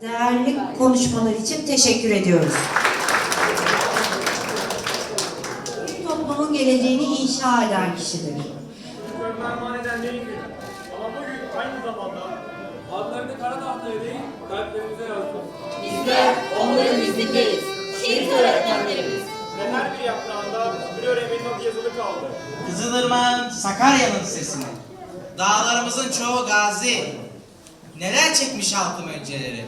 Değerli konuşmalar için teşekkür ediyoruz. Bir toplumun geleceğini inşa eden kişidir. Ferman eden değil mi? Ama bugün aynı zamanda Adlarını kara tahtaya değil, kalplerimize yazdım. Bizler onların izindeyiz. Şehit öğretmenlerimiz. ve her bir yaprağında bir öğrenmenin adı yazılı kaldı. Kızılırmak'ın Sakarya'nın sesini. Dağlarımızın çoğu gazi. Neler çekmiş halkım önceleri.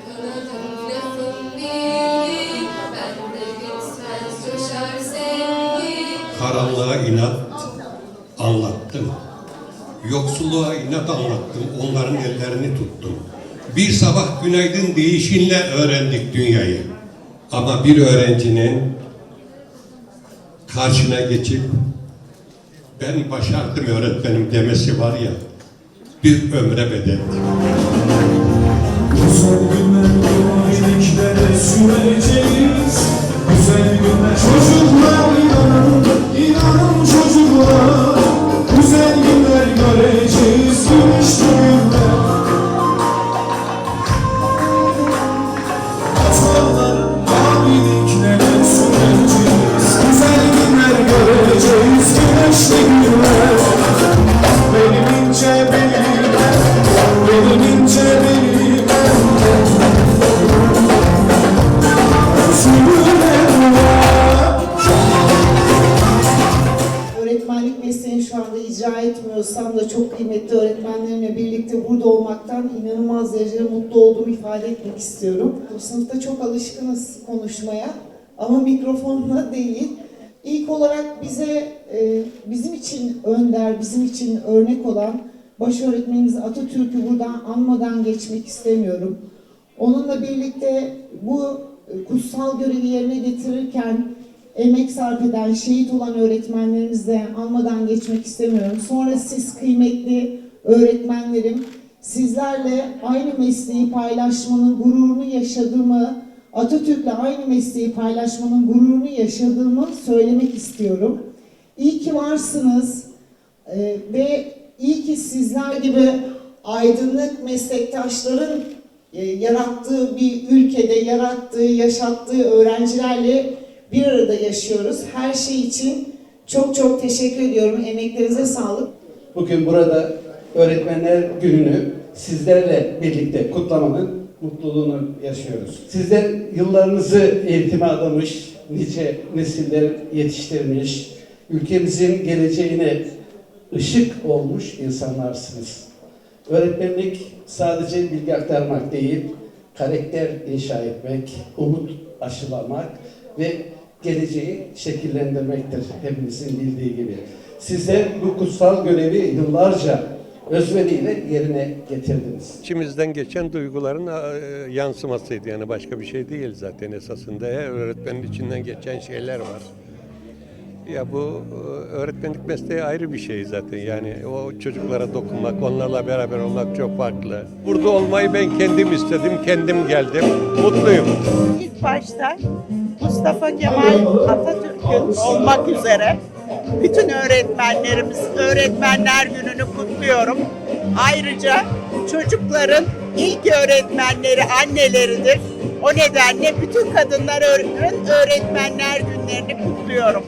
Karanlığa inat anlattım. Yoksulluğa inat anlattım. Onların ellerini tuttum. Bir sabah günaydın değişinle öğrendik dünyayı. Ama bir öğrencinin karşına geçip ben başardım öğretmenim demesi var ya bir ömre bedeldir. Güzel günler güvenliklere süreceğiz. Güzel günler çocuklar çok kıymetli öğretmenlerimle birlikte burada olmaktan inanılmaz derecede mutlu olduğumu ifade etmek istiyorum. Bu sınıfta çok alışkınız konuşmaya ama mikrofonla değil. İlk olarak bize, e, bizim için önder, bizim için örnek olan baş öğretmenimiz Atatürk'ü buradan anmadan geçmek istemiyorum. Onunla birlikte bu kutsal görevi yerine getirirken emek sarf eden, şehit olan öğretmenlerimizi de almadan geçmek istemiyorum. Sonra siz kıymetli öğretmenlerim, sizlerle aynı mesleği paylaşmanın gururunu yaşadığımı, Atatürk'le aynı mesleği paylaşmanın gururunu yaşadığımı söylemek istiyorum. İyi ki varsınız Ee, ve iyi ki sizler gibi aydınlık meslektaşların e, yarattığı bir ülkede, yarattığı, yaşattığı öğrencilerle bir arada yaşıyoruz. Her şey için çok çok teşekkür ediyorum. Emeklerinize sağlık. Bugün burada Öğretmenler Günü'nü sizlerle birlikte kutlamanın mutluluğunu yaşıyoruz. Sizler yıllarınızı eğitime adamış, nice nesiller yetiştirmiş, ülkemizin geleceğine ışık olmuş insanlarsınız. Öğretmenlik sadece bilgi aktarmak değil, karakter inşa etmek, umut aşılamak ve geleceği şekillendirmektir hepimizin bildiği gibi. Sizler bu kutsal görevi yıllarca özveriyle yerine getirdiniz. İçimizden geçen duyguların e, yansımasıydı yani başka bir şey değil zaten esasında. Her öğretmenin içinden geçen şeyler var. Ya bu e, öğretmenlik mesleği ayrı bir şey zaten yani o çocuklara dokunmak, onlarla beraber olmak çok farklı. Burada olmayı ben kendim istedim, kendim geldim. Mutluyum. İlk başta Mustafa Kemal Atatürk'ün olmak üzere bütün öğretmenlerimiz Öğretmenler Günü'nü kutluyorum. Ayrıca çocukların ilk öğretmenleri anneleridir. O nedenle bütün kadınların öğretmenler günlerini kutluyorum.